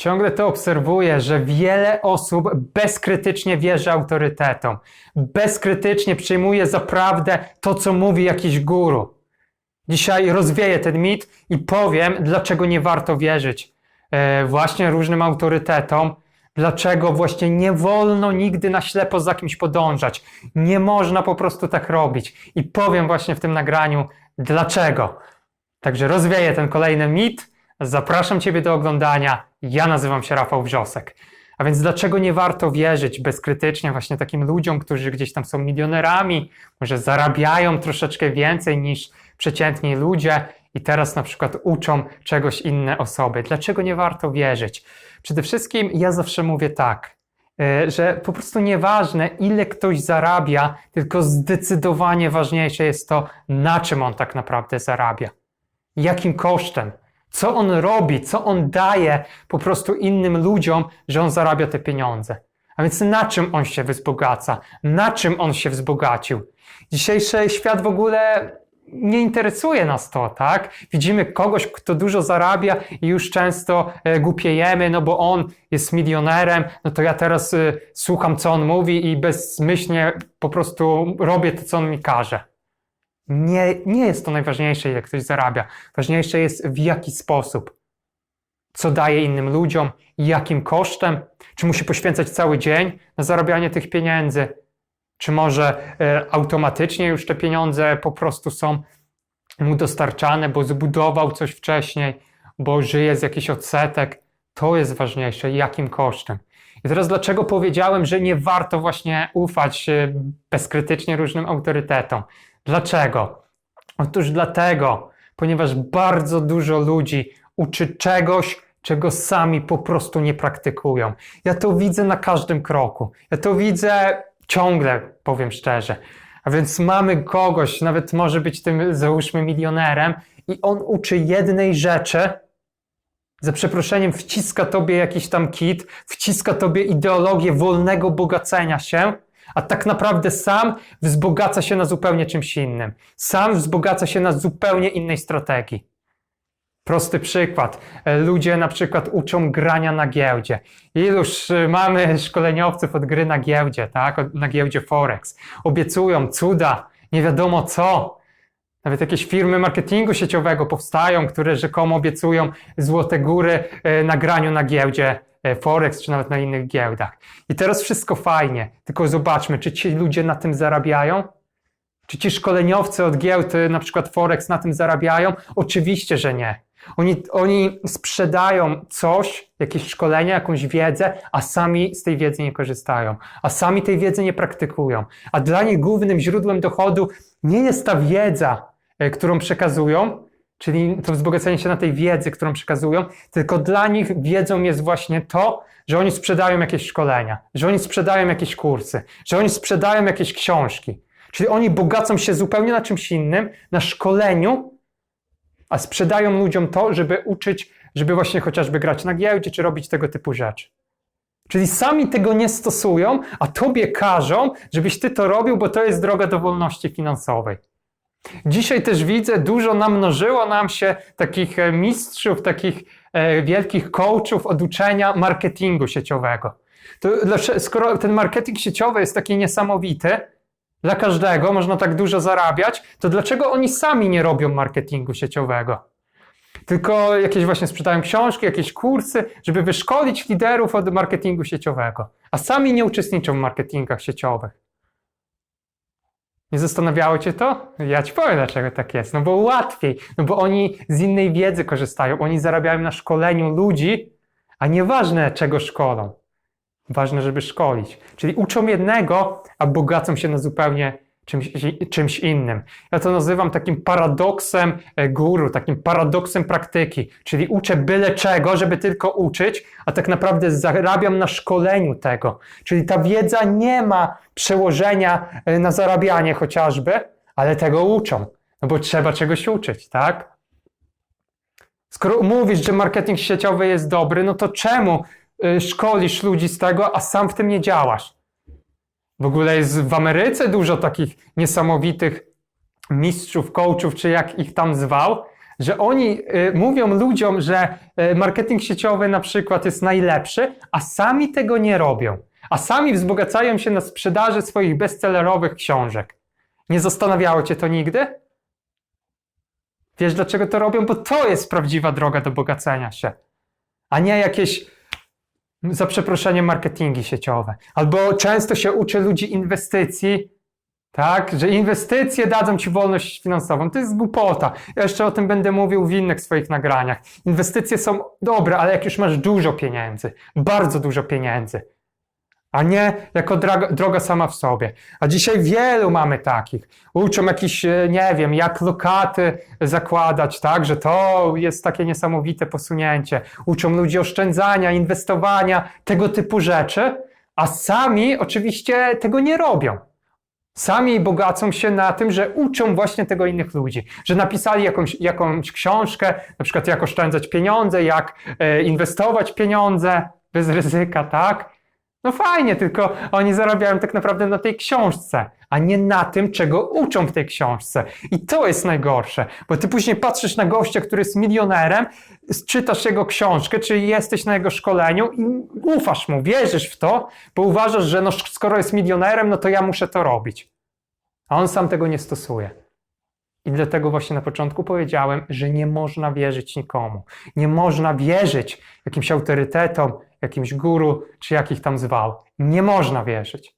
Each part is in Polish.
Ciągle to obserwuję, że wiele osób bezkrytycznie wierzy autorytetom. Bezkrytycznie przyjmuje za prawdę to, co mówi jakiś guru. Dzisiaj rozwieję ten mit i powiem, dlaczego nie warto wierzyć e, właśnie różnym autorytetom, dlaczego właśnie nie wolno nigdy na ślepo za kimś podążać. Nie można po prostu tak robić. I powiem właśnie w tym nagraniu, dlaczego. Także rozwieję ten kolejny mit. Zapraszam Ciebie do oglądania. Ja nazywam się Rafał Wrzosek. A więc dlaczego nie warto wierzyć bezkrytycznie właśnie takim ludziom, którzy gdzieś tam są milionerami, może zarabiają troszeczkę więcej niż przeciętni ludzie i teraz na przykład uczą czegoś inne osoby. Dlaczego nie warto wierzyć? Przede wszystkim ja zawsze mówię tak, e, że po prostu nieważne ile ktoś zarabia, tylko zdecydowanie ważniejsze jest to, na czym on tak naprawdę zarabia. Jakim kosztem? Co on robi, co on daje po prostu innym ludziom, że on zarabia te pieniądze. A więc na czym on się wzbogaca? Na czym on się wzbogacił? Dzisiejszy świat w ogóle nie interesuje nas to, tak? Widzimy kogoś, kto dużo zarabia i już często e, głupiejemy, no bo on jest milionerem, no to ja teraz e, słucham, co on mówi i bezmyślnie po prostu robię to, co on mi każe. Nie, nie jest to najważniejsze, ile ktoś zarabia. Ważniejsze jest w jaki sposób. Co daje innym ludziom, jakim kosztem, czy musi poświęcać cały dzień na zarabianie tych pieniędzy, czy może e, automatycznie już te pieniądze po prostu są mu dostarczane, bo zbudował coś wcześniej, bo żyje z jakichś odsetek. To jest ważniejsze, jakim kosztem. I teraz dlaczego powiedziałem, że nie warto właśnie ufać e, bezkrytycznie różnym autorytetom? Dlaczego? Otóż dlatego, ponieważ bardzo dużo ludzi uczy czegoś, czego sami po prostu nie praktykują. Ja to widzę na każdym kroku. Ja to widzę ciągle, powiem szczerze. A więc mamy kogoś, nawet może być tym, załóżmy, milionerem, i on uczy jednej rzeczy, za przeproszeniem, wciska tobie jakiś tam kit, wciska tobie ideologię wolnego bogacenia się, a tak naprawdę sam wzbogaca się na zupełnie czymś innym. Sam wzbogaca się na zupełnie innej strategii. Prosty przykład. E, Ludzie na przykład uczą grania na giełdzie. Iluż e, mamy szkoleniowców od gry na giełdzie, tak? Na giełdzie Forex. Obiecują cuda, nie wiadomo co. Nawet jakieś firmy marketingu sieciowego powstają, które rzekomo obiecują złote góry e, na graniu na giełdzie e, Forex, czy nawet na innych giełdach. I teraz wszystko fajnie, tylko zobaczmy, czy ci ludzie na tym zarabiają? Czy ci szkoleniowcy od giełd, y, na przykład Forex, na tym zarabiają? Oczywiście, że nie. Oni, oni sprzedają coś, jakieś szkolenia, jakąś wiedzę, a sami z tej wiedzy nie korzystają, a sami tej wiedzy nie praktykują. A dla nich głównym źródłem dochodu nie jest ta wiedza, e, którą przekazują, czyli to wzbogacenie się na tej wiedzy, którą przekazują, tylko dla nich wiedzą jest właśnie to, że oni sprzedają jakieś szkolenia, że oni sprzedają jakieś kursy, że oni sprzedają jakieś książki. Czyli oni bogacą się zupełnie na czymś innym, na szkoleniu, a sprzedają ludziom to, żeby uczyć, żeby właśnie chociażby grać na giełdzie, czy robić tego typu rzeczy. Czyli sami tego nie stosują, a tobie każą, żebyś ty to robił, bo to jest droga do wolności finansowej. Dzisiaj też widzę, dużo namnożyło nam się takich e, mistrzów, takich e, wielkich coachów od uczenia marketingu sieciowego. To, skoro ten marketing sieciowy jest taki niesamowity, dla każdego można tak dużo zarabiać, to dlaczego oni sami nie robią marketingu sieciowego? Tylko jakieś właśnie sprzedają książki, jakieś kursy, żeby wyszkolić liderów od marketingu sieciowego, a sami nie uczestniczą w marketingach sieciowych. Nie zastanawiało Cię to? Ja Ci powiem, dlaczego tak jest. No bo łatwiej, no bo oni z innej wiedzy korzystają, oni zarabiają na szkoleniu ludzi, a nieważne czego szkolą. Ważne, żeby szkolić. Czyli uczą jednego, a bogacą się na zupełnie czymś, czymś innym. Ja to nazywam takim paradoksem e, guru, takim paradoksem praktyki. Czyli uczę byle czego, żeby tylko uczyć, a tak naprawdę zarabiam na szkoleniu tego. Czyli ta wiedza nie ma przełożenia e, na zarabianie chociażby, ale tego uczą. No bo trzeba czegoś uczyć, tak? Skoro mówisz, że marketing sieciowy jest dobry, no to czemu y, szkolisz ludzi z tego, a sam w tym nie działasz? W ogóle jest w Ameryce dużo takich niesamowitych mistrzów, coachów, czy jak ich tam zwał, że oni y, mówią ludziom, że y, marketing sieciowy na przykład jest najlepszy, a sami tego nie robią. A sami wzbogacają się na sprzedaży swoich bestsellerowych książek. Nie zastanawiało cię to nigdy? Wiesz dlaczego to robią? Bo to jest prawdziwa droga do bogacenia się, a nie jakieś za przeproszeniem marketingi sieciowe. Albo często się uczy ludzi inwestycji, tak, że inwestycje dadzą ci wolność finansową. To jest głupota. Ja jeszcze o tym będę mówił w innych swoich nagraniach. Inwestycje są dobre, ale jak już masz dużo pieniędzy, bardzo dużo pieniędzy, a nie jako droga, sama w sobie. A dzisiaj wielu mamy takich. Uczą jakiś, e, nie wiem, jak lokaty zakładać, tak, że to jest takie niesamowite posunięcie. Uczą ludzi oszczędzania, inwestowania, tego typu rzeczy, a sami oczywiście tego nie robią. Sami bogacą się na tym, że uczą właśnie tego innych ludzi, że napisali jakąś, jakąś książkę, na przykład jak oszczędzać pieniądze, jak e, inwestować pieniądze bez ryzyka, tak? No fajnie, tylko oni zarabiają tak naprawdę na tej książce, a nie na tym, czego uczą w tej książce. I to jest najgorsze, bo ty później patrzysz na gościa, który jest milionerem, czytasz jego książkę, czy jesteś na jego szkoleniu i ufasz mu, wierzysz w to, bo uważasz, że no, skoro jest milionerem, no to ja muszę to robić. A on sam tego nie stosuje. I dlatego właśnie na początku powiedziałem, że nie można wierzyć nikomu. Nie można wierzyć jakimś autorytetom, jakimś guru, czy jakich tam zwał. Nie można wierzyć.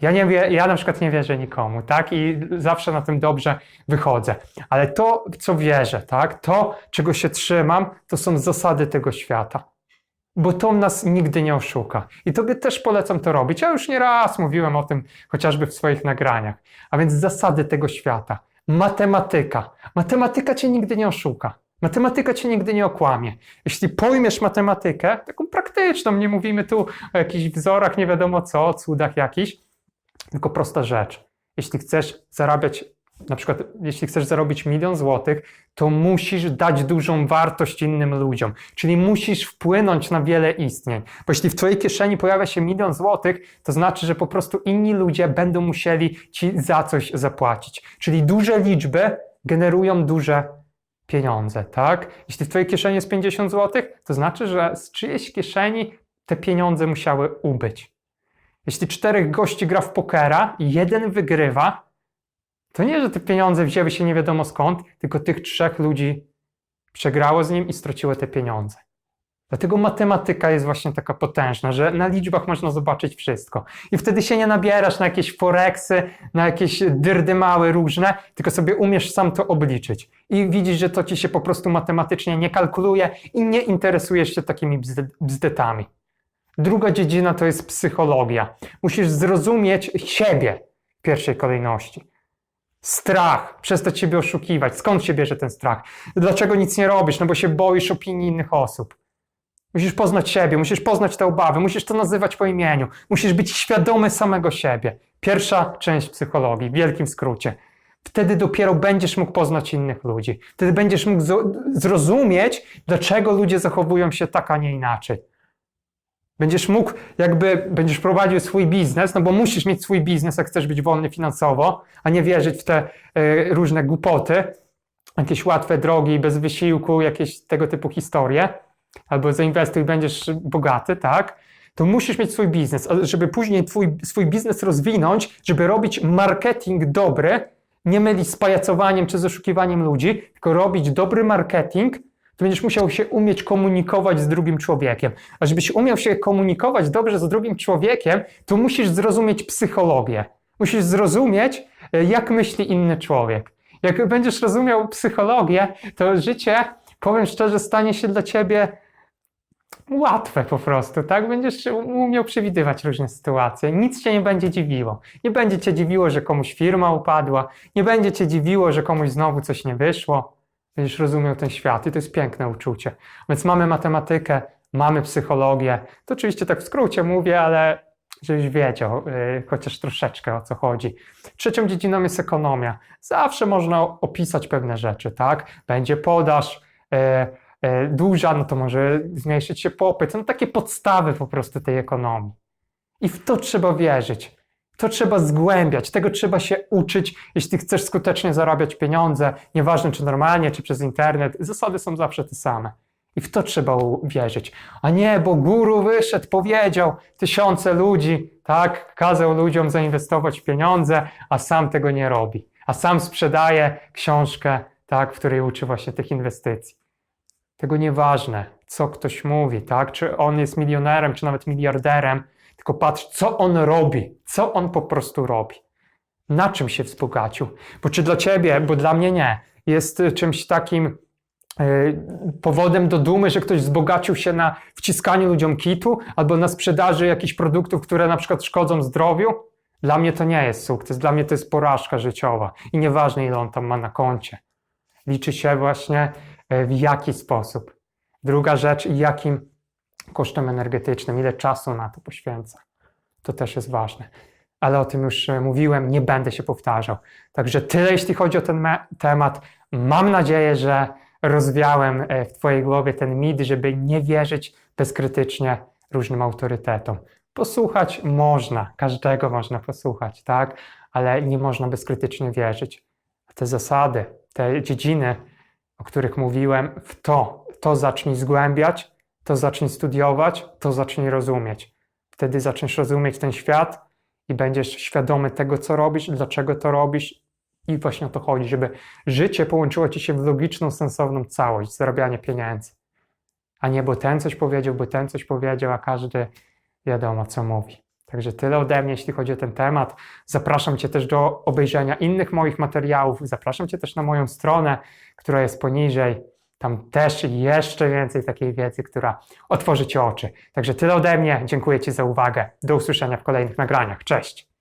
Ja, nie ja na przykład nie wierzę nikomu, tak? I zawsze na tym dobrze wychodzę. Ale to, co wierzę, tak? To, czego się trzymam, to są zasady tego świata. Bo to nas nigdy nie oszuka. I tobie też polecam to robić. Ja już nie raz mówiłem o tym chociażby w swoich nagraniach. A więc zasady tego świata. Matematyka. Matematyka cię nigdy nie oszuka. Matematyka cię nigdy nie okłamie. Jeśli pojmiesz matematykę, taką praktyczną, nie mówimy tu o jakichś wzorach, nie wiadomo co, cudach jakichś, tylko prosta rzecz. Jeśli chcesz zarabiać, na przykład, jeśli chcesz zarobić milion złotych, to musisz dać dużą wartość innym ludziom. Czyli musisz wpłynąć na wiele istnień. Bo jeśli w twojej kieszeni pojawia się milion złotych, to znaczy, że po prostu inni ludzie będą musieli ci za coś zapłacić. Czyli duże liczby generują duże pieniądze, tak? Jeśli w twojej kieszeni jest 50 złotych, to znaczy, że z czyjejś kieszeni te pieniądze musiały ubyć. Jeśli czterech gości gra w pokera i jeden wygrywa, to nie, że te pieniądze wzięły się nie wiadomo skąd, tylko tych trzech ludzi przegrało z nim i straciło te pieniądze. Dlatego matematyka jest właśnie taka potężna, że na liczbach można zobaczyć wszystko. I wtedy się nie nabierasz na jakieś foreksy, na jakieś dyrdymały różne, tylko sobie umiesz sam to obliczyć. I widzisz, że to ci się po prostu matematycznie nie kalkuluje i nie interesujesz się takimi bzd- bzdetami. Druga dziedzina to jest psychologia. Musisz zrozumieć siebie w pierwszej kolejności. Strach, przestać siebie oszukiwać. Skąd się bierze ten strach? Dlaczego nic nie robisz? No bo się boisz opinii innych osób. Musisz poznać siebie, musisz poznać te obawy, musisz to nazywać po imieniu, musisz być świadomy samego siebie. Pierwsza część psychologii, w wielkim skrócie. Wtedy dopiero będziesz mógł poznać innych ludzi. Wtedy będziesz mógł zrozumieć, dlaczego ludzie zachowują się tak, a nie inaczej. Będziesz mógł, jakby będziesz prowadził swój biznes, no bo musisz mieć swój biznes, jak chcesz być wolny finansowo, a nie wierzyć w te y, różne głupoty, jakieś łatwe drogi, bez wysiłku, jakieś tego typu historie, albo zainwestuj, będziesz bogaty, tak? To musisz mieć swój biznes, żeby później twój, swój biznes rozwinąć, żeby robić marketing dobry, nie mylić z pajacowaniem czy z oszukiwaniem ludzi, tylko robić dobry marketing, to będziesz musiał się umieć komunikować z drugim człowiekiem. A żebyś umiał się komunikować dobrze z drugim człowiekiem, to musisz zrozumieć psychologię. Musisz zrozumieć, e, jak myśli inny człowiek. Jak będziesz rozumiał psychologię, to życie, powiem szczerze, stanie się dla ciebie łatwe po prostu, tak? Będziesz umiał przewidywać różne sytuacje. Nic cię nie będzie dziwiło. Nie będzie cię dziwiło, że komuś firma upadła. Nie będzie cię dziwiło, że komuś znowu coś nie wyszło. Będziesz rozumiał ten świat i to jest piękne uczucie. Więc mamy matematykę, mamy psychologię. To oczywiście tak w skrócie mówię, ale żebyś wiedział yy, chociaż troszeczkę o co chodzi. Trzecią dziedziną jest ekonomia. Zawsze można opisać pewne rzeczy, tak? Będzie podaż, yy, duża, no to może zmniejszyć się popyt. No takie podstawy po prostu tej ekonomii. I w to trzeba wierzyć. To trzeba zgłębiać, tego trzeba się uczyć, jeśli chcesz skutecznie zarabiać pieniądze, nieważne czy normalnie, czy przez internet, zasady są zawsze te same. I w to trzeba uwierzyć. A nie, bo guru wyszedł, powiedział, tysiące ludzi, tak, kazał ludziom zainwestować pieniądze, a sam tego nie robi. A sam sprzedaje książkę, tak, w której uczy właśnie tych inwestycji. Tego nieważne, co ktoś mówi, tak, czy on jest milionerem, czy nawet miliarderem, tylko patrz, co on robi, co on po prostu robi. Na czym się wzbogacił? Bo czy dla ciebie, bo dla mnie nie, jest y, czymś takim y, powodem do dumy, że ktoś wzbogacił się na wciskaniu ludziom kitu albo na sprzedaży jakichś produktów, które na przykład szkodzą zdrowiu? Dla mnie to nie jest sukces, dla mnie to jest porażka życiowa i nieważne ile on tam ma na koncie. Liczy się właśnie y, w jaki sposób. Druga rzecz, jakim kosztem energetycznym, ile czasu na to poświęca. To też jest ważne. Ale o tym już e, mówiłem, nie będę się powtarzał. Także tyle, jeśli chodzi o ten temat. Mam nadzieję, że rozwiałem e, w Twojej głowie ten mit, żeby nie wierzyć bezkrytycznie różnym autorytetom. Posłuchać można, każdego można posłuchać, tak? Ale nie można bezkrytycznie wierzyć. Te zasady, te dziedziny, o których mówiłem, w to, to zacznij zgłębiać, to zacznij studiować, to zacznij rozumieć. Wtedy zaczniesz rozumieć ten świat i będziesz świadomy tego, co robisz, dlaczego to robisz. I właśnie o to chodzi, żeby życie połączyło ci się w logiczną, sensowną całość, zarabianie pieniędzy. A nie, bo ten coś powiedział, bo ten coś powiedział, a każdy wiadomo, co mówi. Także tyle ode mnie, jeśli chodzi o ten temat. Zapraszam Cię też do obejrzenia innych moich materiałów. Zapraszam Cię też na moją stronę, która jest poniżej. Tam też jeszcze więcej takiej wiedzy, która otworzy Ci oczy. Także tyle ode mnie. Dziękuję Ci za uwagę. Do usłyszenia w kolejnych nagraniach. Cześć!